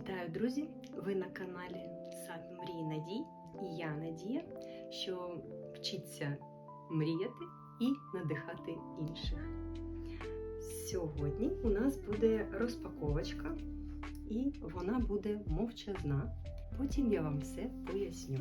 Вітаю, друзі! Ви на каналі Сад Мрій Надій і я Надія, що вчиться мріяти і надихати інших. Сьогодні у нас буде розпаковочка, і вона буде мовчазна. Потім я вам все поясню.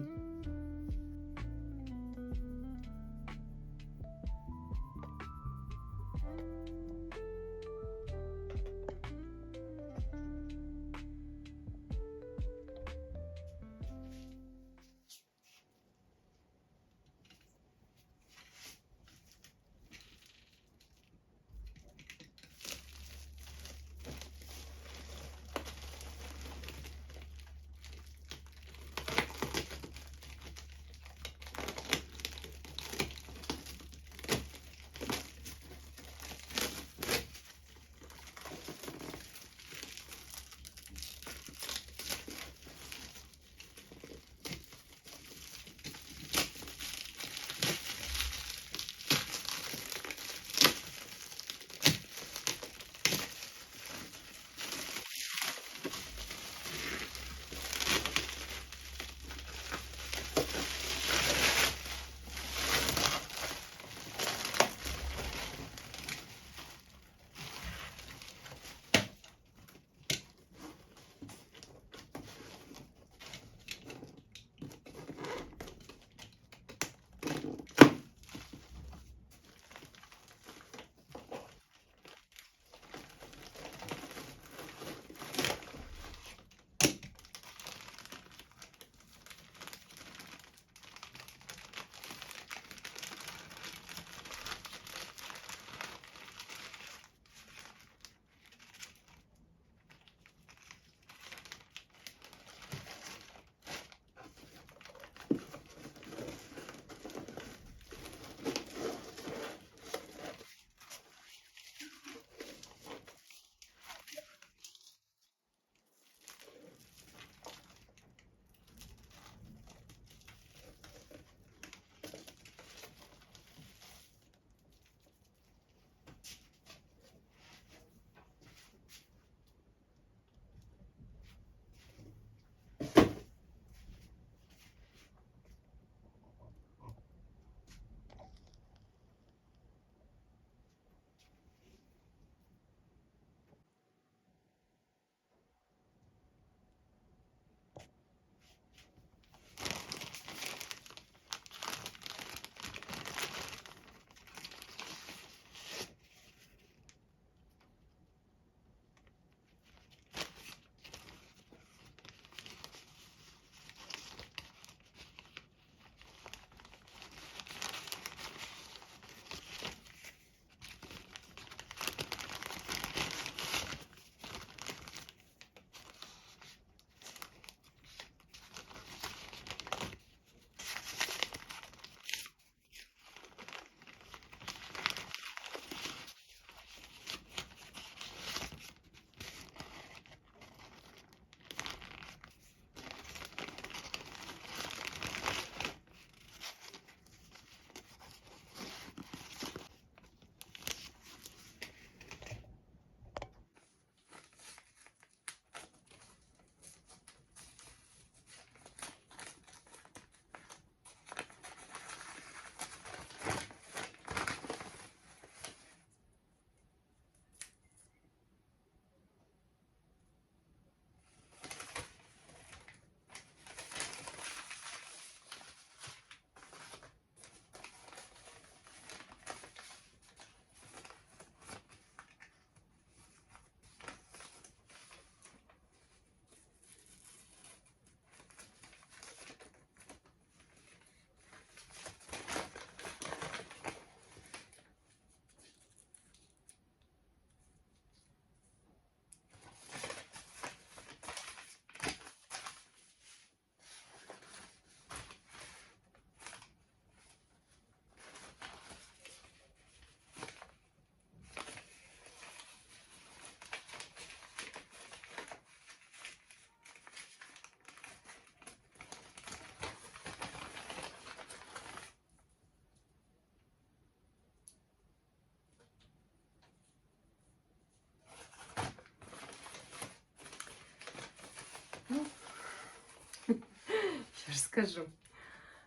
Скажу.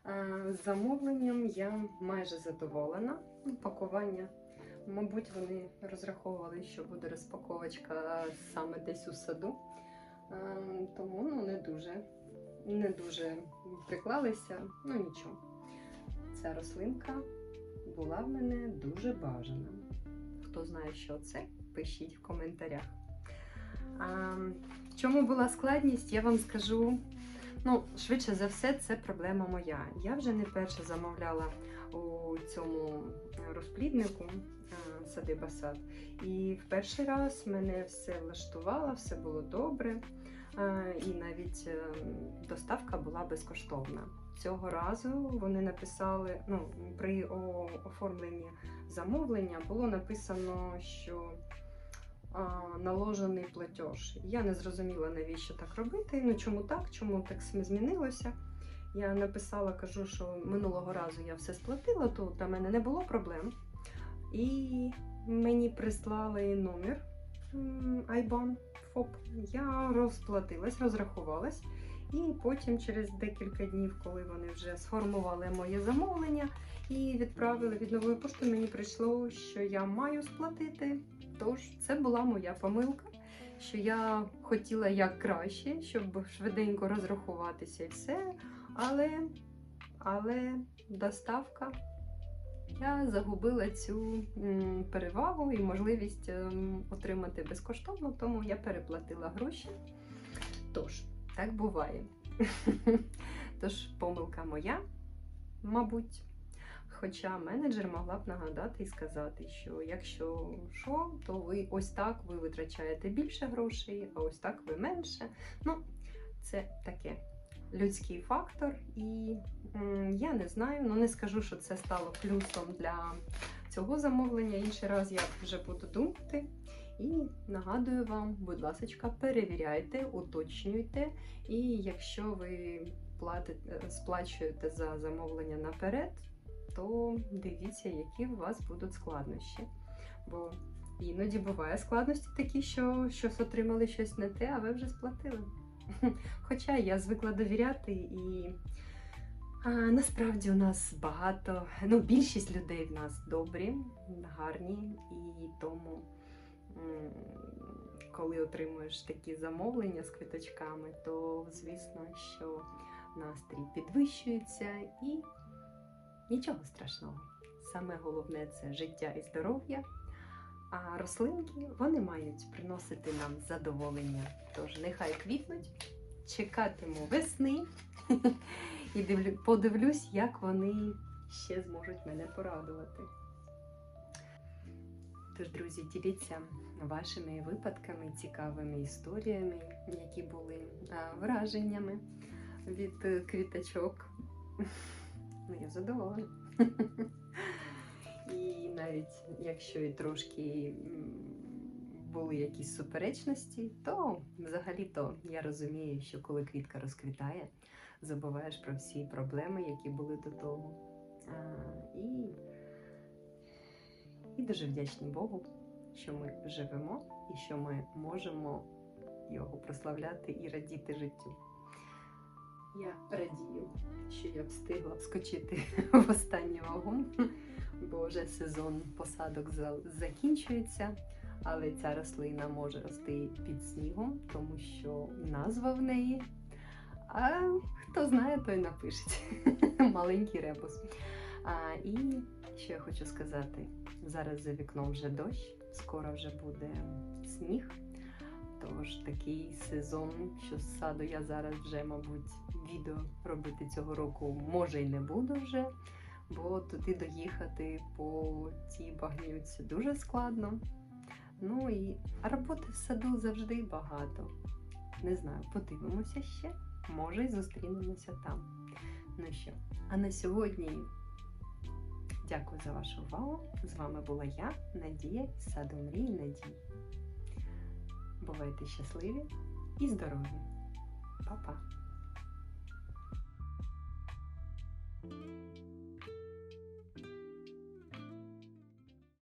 Е, З замовленням я майже задоволена. Ну, Пакування. Мабуть, вони розраховували, що буде розпаковочка саме десь у саду. Е, Тому ну, не дуже, не дуже приклалися. Ну нічого. Ця рослинка була в мене дуже бажана. Хто знає, що це, пишіть в коментарях. А, в чому була складність, я вам скажу. Ну, швидше за все, це проблема моя. Я вже не перше замовляла у цьому розпліднику а, садиба сад. І в перший раз мене все влаштувало, все було добре. І навіть е, доставка була безкоштовна. Цього разу вони написали, ну, при оформленні замовлення було написано, що наложений платеж. Я не зрозуміла, навіщо так робити. Ну чому так, чому так змінилося. Я написала, кажу, що минулого разу я все сплатила, то для мене не було проблем. І мені прислали номер IBAN ФОП. Я розплатилась, розрахувалась. І потім, через декілька днів, коли вони вже сформували моє замовлення і відправили від нової пошти, мені прийшло, що я маю сплатити. Тож це була моя помилка, що я хотіла як краще, щоб швиденько розрахуватися і все. Але, але доставка. Я загубила цю перевагу і можливість ем, отримати безкоштовно, тому я переплатила гроші. Тож, так буває. Тож, помилка моя, мабуть. Хоча менеджер могла б нагадати і сказати, що якщо що, то ви ось так ви витрачаєте більше грошей, а ось так ви менше. Ну, це таке людський фактор, і м, я не знаю, ну не скажу, що це стало плюсом для цього замовлення. Інший раз я вже буду думати. І нагадую вам, будь ласка, перевіряйте, уточнюйте. І якщо ви платите, сплачуєте за замовлення наперед, то дивіться, які у вас будуть складнощі. Бо іноді буває складності такі, що щось отримали щось не те, а ви вже сплатили. Хоча я звикла довіряти і. А, насправді у нас багато, ну, більшість людей в нас добрі, гарні, і тому, коли отримуєш такі замовлення з квіточками, то звісно, що настрій підвищується і нічого страшного. Саме головне це життя і здоров'я. А рослинки вони мають приносити нам задоволення. Тож нехай квітнуть, чекатиму весни і подивлюсь, як вони ще зможуть мене порадувати. Тож, друзі, діліться вашими випадками, цікавими історіями, які були враженнями від е, квіточок. Ну, я задоволена. І навіть якщо і трошки були якісь суперечності, то взагалі-то я розумію, що коли квітка розквітає, забуваєш про всі проблеми, які були до того. А, і, і дуже вдячні Богу, що ми живемо і що ми можемо його прославляти і радіти життю. Я радію, що я встигла вскочити в останній вагон, бо вже сезон посадок закінчується, але ця рослина може рости під снігом, тому що назва в неї. А хто знає, той напишеть. Маленький ребус. А, і що я хочу сказати: зараз за вікном вже дощ, скоро вже буде сніг. Тож такий сезон, що з саду я зараз вже, мабуть, відео робити цього року може й не буду вже, бо туди доїхати по цій багнюці дуже складно. Ну і роботи в саду завжди багато. Не знаю, подивимося ще. Може, й зустрінемося там. Ну що, а на сьогодні дякую за вашу увагу. З вами була я, Надія з саду мрії Надії. Бувайте щасливі і здорові. Па-па!